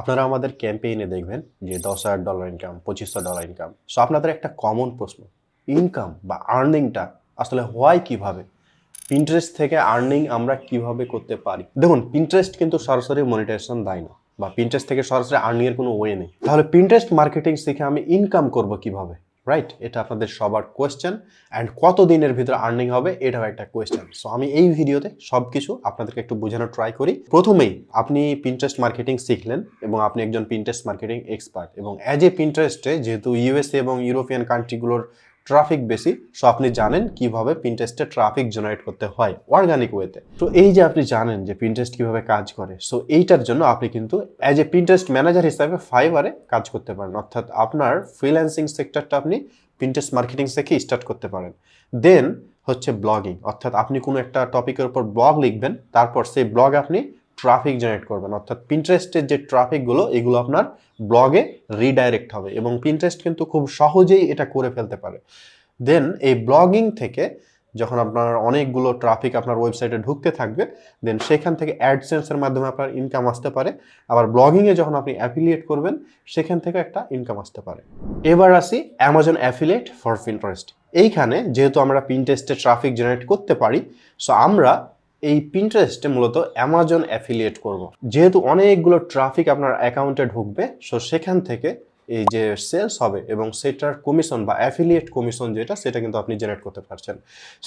আপনারা আমাদের ক্যাম্পেইনে দেখবেন যে দশ হাজার ডলার ইনকাম পঁচিশশো ডলার ইনকাম সো আপনাদের একটা কমন প্রশ্ন ইনকাম বা আর্নিংটা আসলে হয় কীভাবে? পিন্টারেস্ট থেকে আর্নিং আমরা কীভাবে করতে পারি? দেখুন পিন্টারেস্ট কিন্তু সরাসরি মনিটাইজেশন দেয় না, বা পিন্টারেস্ট থেকে সরাসরি আর্নিং এর কোনো ওয়ে নেই। তাহলে পিন্টারেস্ট মার্কেটিং শিখে আমি ইনকাম করব কীভাবে? রাইট এটা আপনাদের সবার কোয়েশ্চেন অ্যান্ড কত দিনের ভিতরে আর্নিং হবে? এটাও একটা কোয়েশ্চেন সো আমি এই ভিডিওতে সব কিছু আপনাদেরকে একটু বোঝানোর ট্রাই করি। প্রথমেই, আপনি পিন্টারেস্ট মার্কেটিং শিখলেন এবং আপনি একজন পিন্টারেস্ট মার্কেটিং এক্সপার্ট এবং অ্যাজ এ পিন্টারেস্টে যেহেতু ইউএসএ এবং ইউরোপিয়ান কান্ট্রিগুলোর ট্রাফিক বেশি সো আপনি জানেন কীভাবে পিন্টারেস্টে ট্রাফিক জেনারেট করতে হয় অর্গানিক ওয়েতে তো। এই যে আপনি জানেন যে পিন্টারেস্ট কীভাবে কাজ করে সো এইটার জন্য আপনি কিন্তু অ্যাজ এ পিন্টারেস্ট ম্যানেজার হিসাবে ফাইবারে কাজ করতে পারেন। অর্থাৎ আপনার ফ্রিল্যান্সিং সেক্টরটা আপনি পিন্টারেস্ট মার্কেটিং থেকে স্টার্ট করতে পারেন। দেন হচ্ছে ব্লগিং অর্থাৎ আপনি কোনো একটা টপিকের উপর ব্লগ লিখবেন, তারপর সেই ব্লগ আপনি ট্রাফিক জেনারেট করবেন। অর্থাৎ পিন্টারেস্টের যে ট্রাফিকগুলো এগুলো আপনার ব্লগে রিডাইরেক্ট হবে এবং পিন্টারেস্ট কিন্তু খুব সহজেই এটা করে ফেলতে পারে। দেন এই ব্লগিং থেকে যখন আপনার অনেকগুলো ট্রাফিক আপনার ওয়েবসাইটে ঢুকতে থাকবে দেন সেখান থেকে অ্যাডসেন্সের মাধ্যমে আপনার ইনকাম আসতে পারে। আবার ব্লগিংয়ে যখন আপনি অ্যাফিলিয়েট করবেন, সেখান থেকে একটা ইনকাম আসতে পারে। এবার আসি অ্যামাজন অ্যাফিলিয়েট ফর পিন্টারেস্ট এইখানে যেহেতু আমরা পিন্টারেস্টে ট্রাফিক জেনারেট করতে পারি সো আমরা এই পিন্টারেস্টে মূলত অ্যামাজন অ্যাফিলিয়েট করব। যেহেতু অনেকগুলো ট্রাফিক আপনার অ্যাকাউন্টে ঢুকবে সো সেখান থেকে এই যে সেলস হবে এবং সেটার কমিশন বা অ্যাফিলিয়েট কমিশন যেটা, সেটা কিন্তু আপনি জেনারেট করতে পারছেন।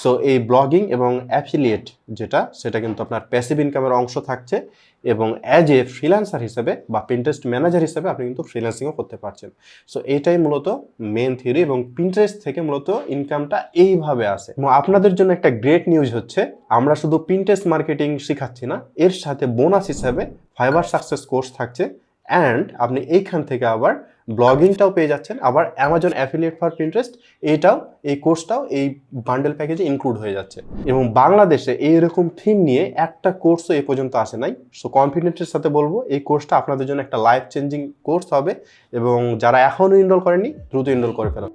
সো এই ব্লগিং এবং অ্যাফিলিয়েট যেটা, সেটা কিন্তু আপনার প্যাসিভ ইনকামের অংশ থাকছে এবং অ্যাজ এ ফ্রিল্যান্সার হিসেবে বা পিন্টারেস্ট ম্যানেজার হিসেবে আপনি কিন্তু ফ্রিল্যান্সিংও করতে পারছেন। সো এইটাই মূলত মেন থিওরি এবং পিন্টারেস্ট থেকে মূলত ইনকামটা এইভাবে আসে। এবং আপনাদের জন্য একটা গ্রেট নিউজ হচ্ছে, আমরা শুধু পিন্টারেস্ট মার্কেটিং শেখাচ্ছি না, এর সাথে বোনাস হিসাবে ফাইবার সাকসেস কোর্স থাকছে। অ্যান্ড আপনি এইখান থেকে আবার ব্লগিংটাও পেয়ে যাচ্ছেন। আবার অ্যামাজন অ্যাফিলিয়েট ফর পিন্টারেস্ট এইটাও এই কোর্সটাও এই বান্ডেল প্যাকেজে ইনক্লুড হয়ে যাচ্ছে। এবং বাংলাদেশে এই এইরকম থিম নিয়ে একটা কোর্সও এ পর্যন্ত আসে নাই। সো কনফিডেন্সের সাথে বলব, এই কোর্সটা আপনাদের জন্য একটা লাইফ চেঞ্জিং কোর্স হবে। এবং যারা এখনও ইনরোল করেনি দ্রুত ইনরোল করে ফেলা।